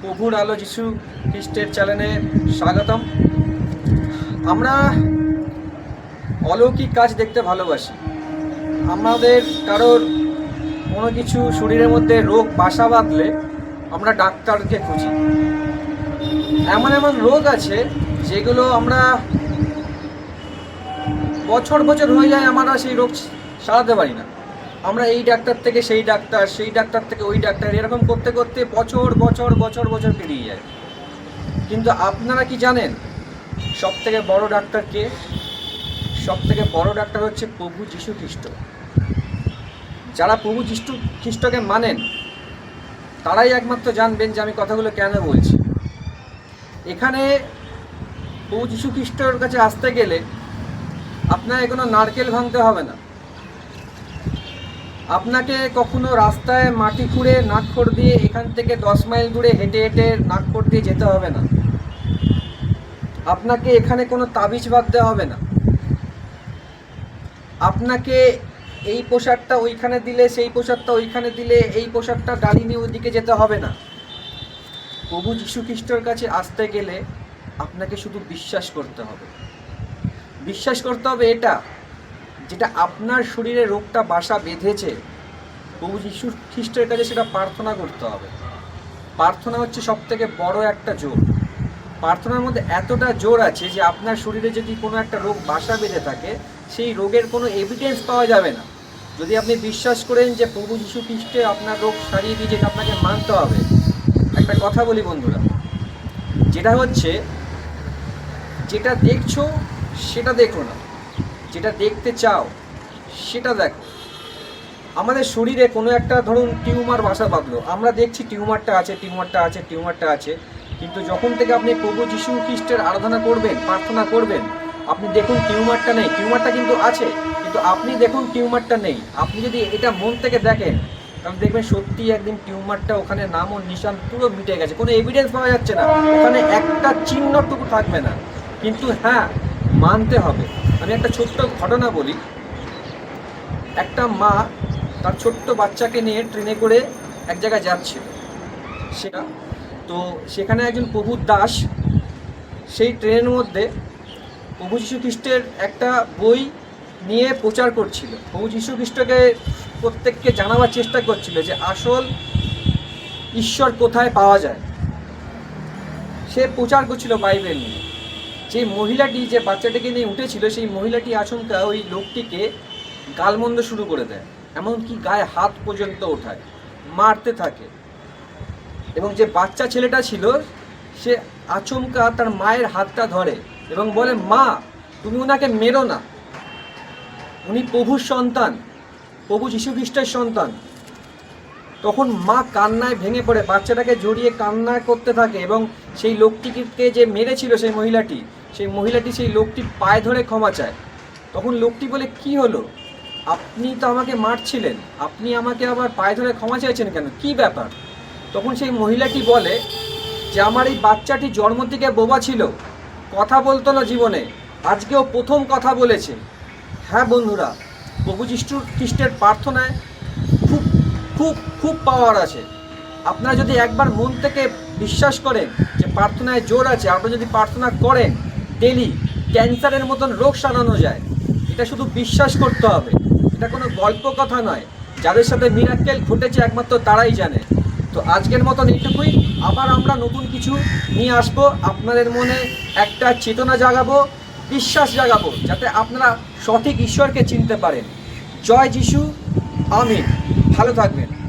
প্রভুর আলো যিশু খ্রিস্টের চ্যানেলে স্বাগতম। আমরা অলৌকিক কাজ দেখতে ভালোবাসি। আমাদের কারোর কোনো কিছু শরীরের মধ্যে রোগ, বাসা বাঁধলে আমরা ডাক্তারকে খুঁজি। এমন এমন রোগ আছে যেগুলো আমরা বছর বছর হয়ে যায় আমরা সেই রোগ সারাতে পারি না। আমরা এই ডাক্তার থেকে সেই ডাক্তার সেই ডাক্তার থেকে ওই ডাক্তার, এরকম করতে করতে বছর বছর বছর বছর পেরিয়ে যায়। কিন্তু আপনারা কি জানেন সব থেকে বড় ডাক্তার কে? সব থেকে বড় ডাক্তার হচ্ছে প্রভু যীশু খ্রিস্ট। যারা প্রভু যীশু খ্রিস্টকে মানেন, তারাই একমাত্র জানবেন যে আমি কথাগুলো কেন বলছি। এখানে প্রভু যীশু খ্রিস্টর কাছে আসতে গেলে আপনাকে কোনো নারকেল ভাঙতে হবে না। আপনাকে কখনো রাস্তায় মাটি খুঁড়ে নাকখড় দিয়ে এখান থেকে দশ মাইল দূরে হেঁটে হেঁটে নাকখড় দিয়ে যেতে হবে না। আপনাকে এখানে কোনো তাবিজ বাঁধতে হবে না। আপনাকে এই পোশাকটা ওইখানে দিলে, সেই পোশাকটা ওইখানে দিলে, এই পোশাকটা গাড়ি নিয়ে ওইদিকে যেতে হবে না। প্রভু যীশু খ্রিস্টর কাছে আসতে গেলে আপনাকে শুধু বিশ্বাস করতে হবে। বিশ্বাস করতে হবে এটা যেটা আপনার শরীরে রোগটা বাসা বেঁধেছে, প্রভু যীশু খ্রিস্টের কাছে সেটা প্রার্থনা করতে হবে। প্রার্থনা হচ্ছে সব থেকে বড় একটা জোর। প্রার্থনার মধ্যে এতটা জোর আছে যে আপনার শরীরে যদি কোনো একটা রোগ বাসা বেঁধে থাকে, সেই রোগের কোনো এভিডেন্স পাওয়া যাবে না। যদি আপনি বিশ্বাস করেন যে প্রভু যীশু খ্রিস্টে আপনার রোগ সারিয়ে দিয়ে যেটা আপনাকে মানতে হবে, একটা কথা বলি বন্ধুরা, যেটা হচ্ছে, যেটা দেখছ, সেটা দেখো না। যেটা দেখতে চাও, সেটা দেখো। আমাদের শরীরে কোনো একটা ধরুন টিউমার বাসা বাঁধলো। আমরা দেখছি টিউমারটা আছে টিউমারটা আছে টিউমারটা আছে। কিন্তু যখন থেকে আপনি প্রভু যীশু খ্রিস্টের আরাধনা করবেন, প্রার্থনা করবেন, আপনি দেখুন টিউমারটা নেই। টিউমারটা কিন্তু আছে, কিন্তু আপনি দেখুন টিউমারটা নেই। আপনি যদি এটা মন থেকে দেখেন, তাহলে দেখবেন সত্যি একদিন টিউমারটা ওখানে নাম ও নিশান পুরো মিটে গেছে। কোনো এভিডেন্স পাওয়া যাচ্ছে না। ওখানে একটা চিহ্নটুকু থাকবে না। কিন্তু হ্যাঁ মানতে হবে। আমি একটা ছোট্ট ঘটনা বলি। একটা মা তার ছোট্ট বাচ্চাকে নিয়ে ট্রেনে করে এক জায়গায় যাচ্ছিল। সেটা, তো সেখানে একজন প্রভুর দাস, সেই ট্রেনের মধ্যে প্রভু যীশু খ্রিস্টের একটা বই নিয়ে প্রচার করছিল। প্রভু যীশু খ্রিস্টকে প্রত্যেককে জানাবার চেষ্টা করছিল যে আসল ঈশ্বর কোথায় পাওয়া যায়। সে প্রচার করছিল বাইবেল নিয়ে। যে মহিলাটি যে বাচ্চাটিকে নিয়ে উঠেছিল, সেই মহিলাটি আচমকা ওই লোকটিকে গালমন্দ শুরু করে দেয়, এমনকি গায়ে হাত পর্যন্ত ওঠায়, মারতে থাকে। এবং যে বাচ্চা ছেলেটা ছিল, সে আচমকা তার মায়ের হাতটা ধরে এবং বলে, মা, তুমি ওনাকে মেরো না। উনি প্রভুর সন্তান, প্রভু যীশু খ্রিস্টের সন্তান। তখন মা কান্নায় ভেঙে পড়ে, বাচ্চাটাকে জড়িয়ে কান্না করতে থাকে এবং সেই লোকটিকে যে মেরেছিল সেই মহিলাটি সেই মহিলাটি সেই লোকটির পায়ে ধরে ক্ষমা চায়। তখন লোকটি বলে, কি হলো? আপনি তো আমাকে মারছিলেন। আপনি আমাকে আবার পায়ে ধরে ক্ষমা চাইছেন কেন? কি ব্যাপার? তখন সেই মহিলাটি বলে, যে আমার এই বাচ্চাটি জন্ম থেকে বোবা ছিল। কথা বলতো না জীবনে। আজকেও প্রথম কথা বলেছে। হ্যাঁ বন্ধুরা, প্রভু যিশু খ্রিস্টের প্রার্থনায় খুব খুব পাওয়ার আছে। আপনারা যদি একবার মন থেকে বিশ্বাস করেন যে প্রার্থনায় জোর আছে আপনারা যদি প্রার্থনা করেন ডেলি ক্যান্সারের মতন রোগ সারানো যায়, এটা শুধু বিশ্বাস করতে হবে। এটা কোনো গল্প কথা নয়। যাদের সাথে মিরাক্কেল ঘটেছে একমাত্র তারাই জানে। তো আজকের মতন এইটুকুই। আবার আমরা নতুন কিছু নিয়ে আসব। আপনাদের মনে একটা চেতনা জাগাবো, বিশ্বাস জাগাবো, যাতে আপনারা সঠিক ঈশ্বরকে চিনতে পারেন। জয় যিশু। আমিন। ভালো থাকবেন।